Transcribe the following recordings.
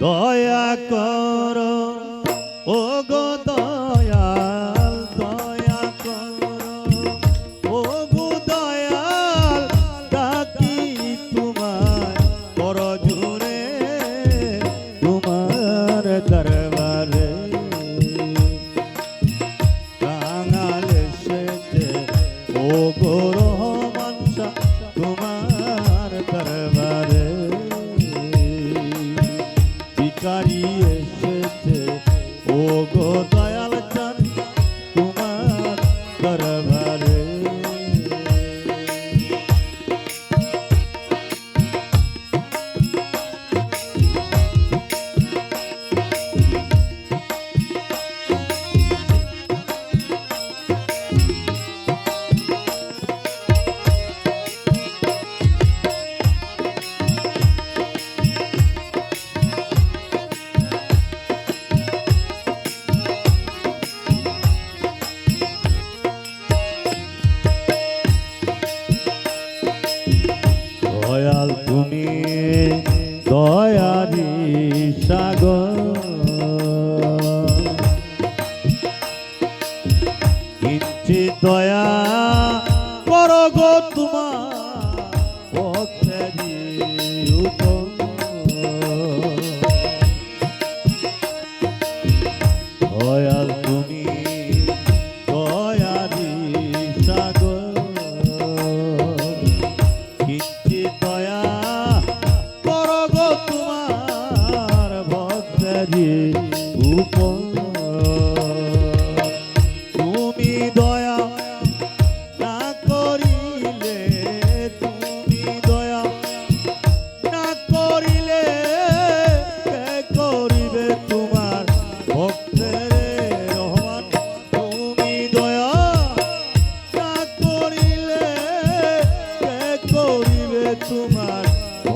দয়া কর ও গো দয়া করো গো তোমার পথের উপর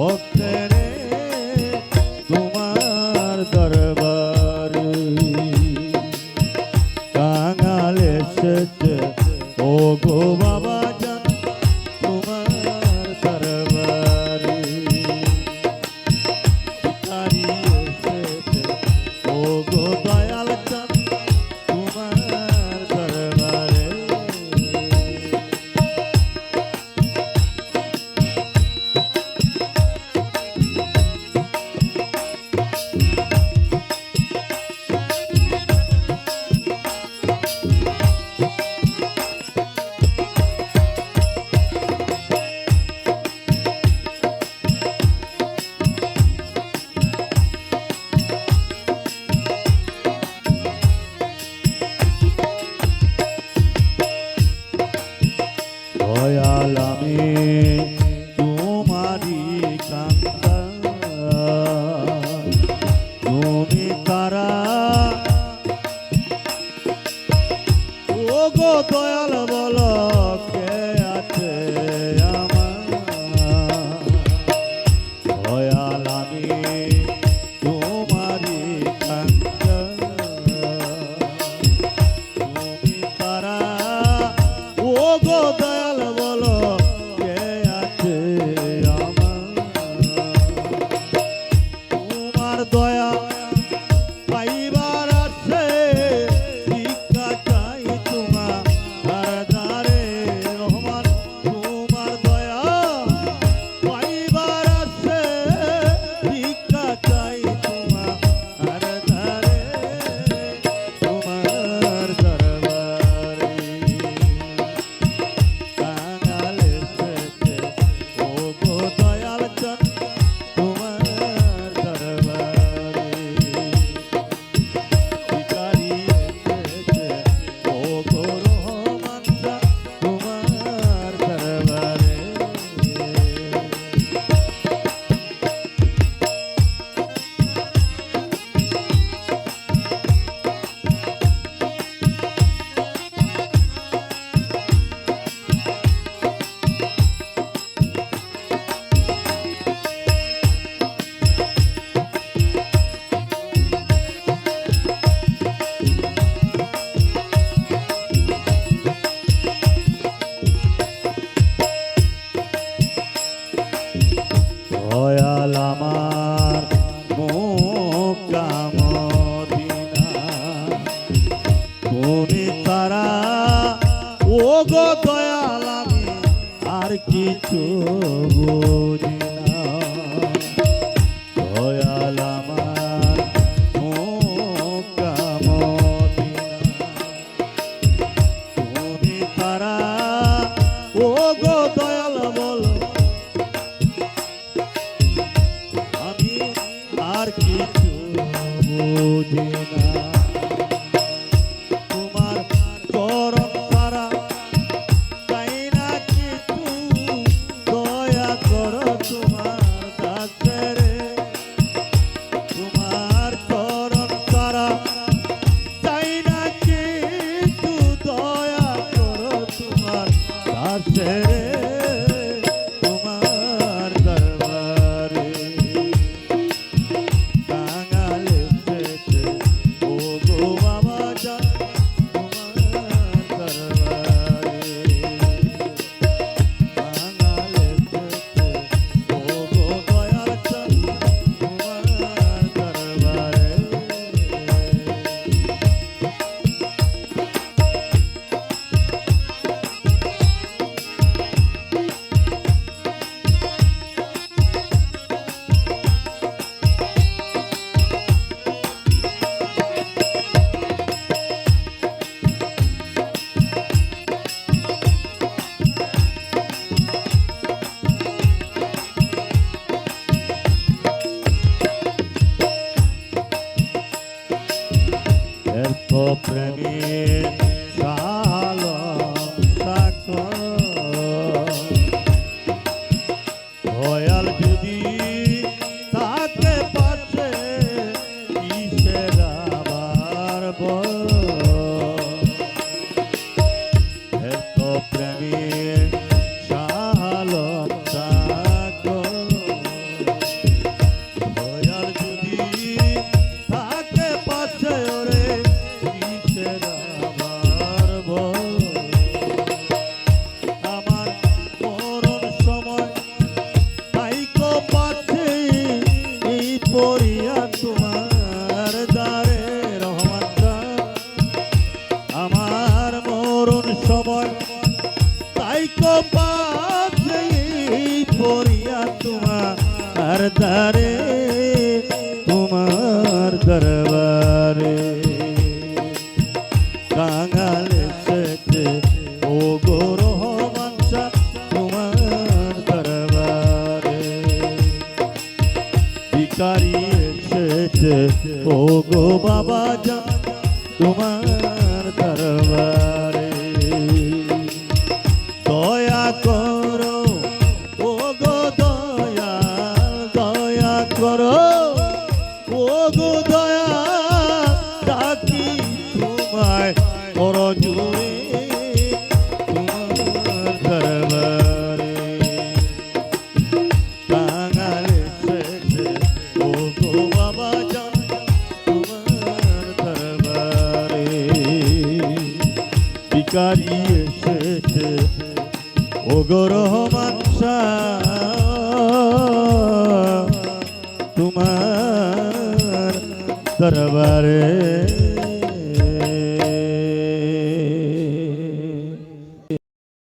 Rock. গো দয়াল বলক Yeah. তোমার দারে তোমার দরবারে। কাঙাল সেতে ও গো রহমানসা ও গো বাবা যা তোমার জুড়ে তোমার দরবারে। বাঙালি ও গো বাবা জান, তোমার দরবারে। ভিকারি এসেছে ও গো রহমান তোমার দরবারে।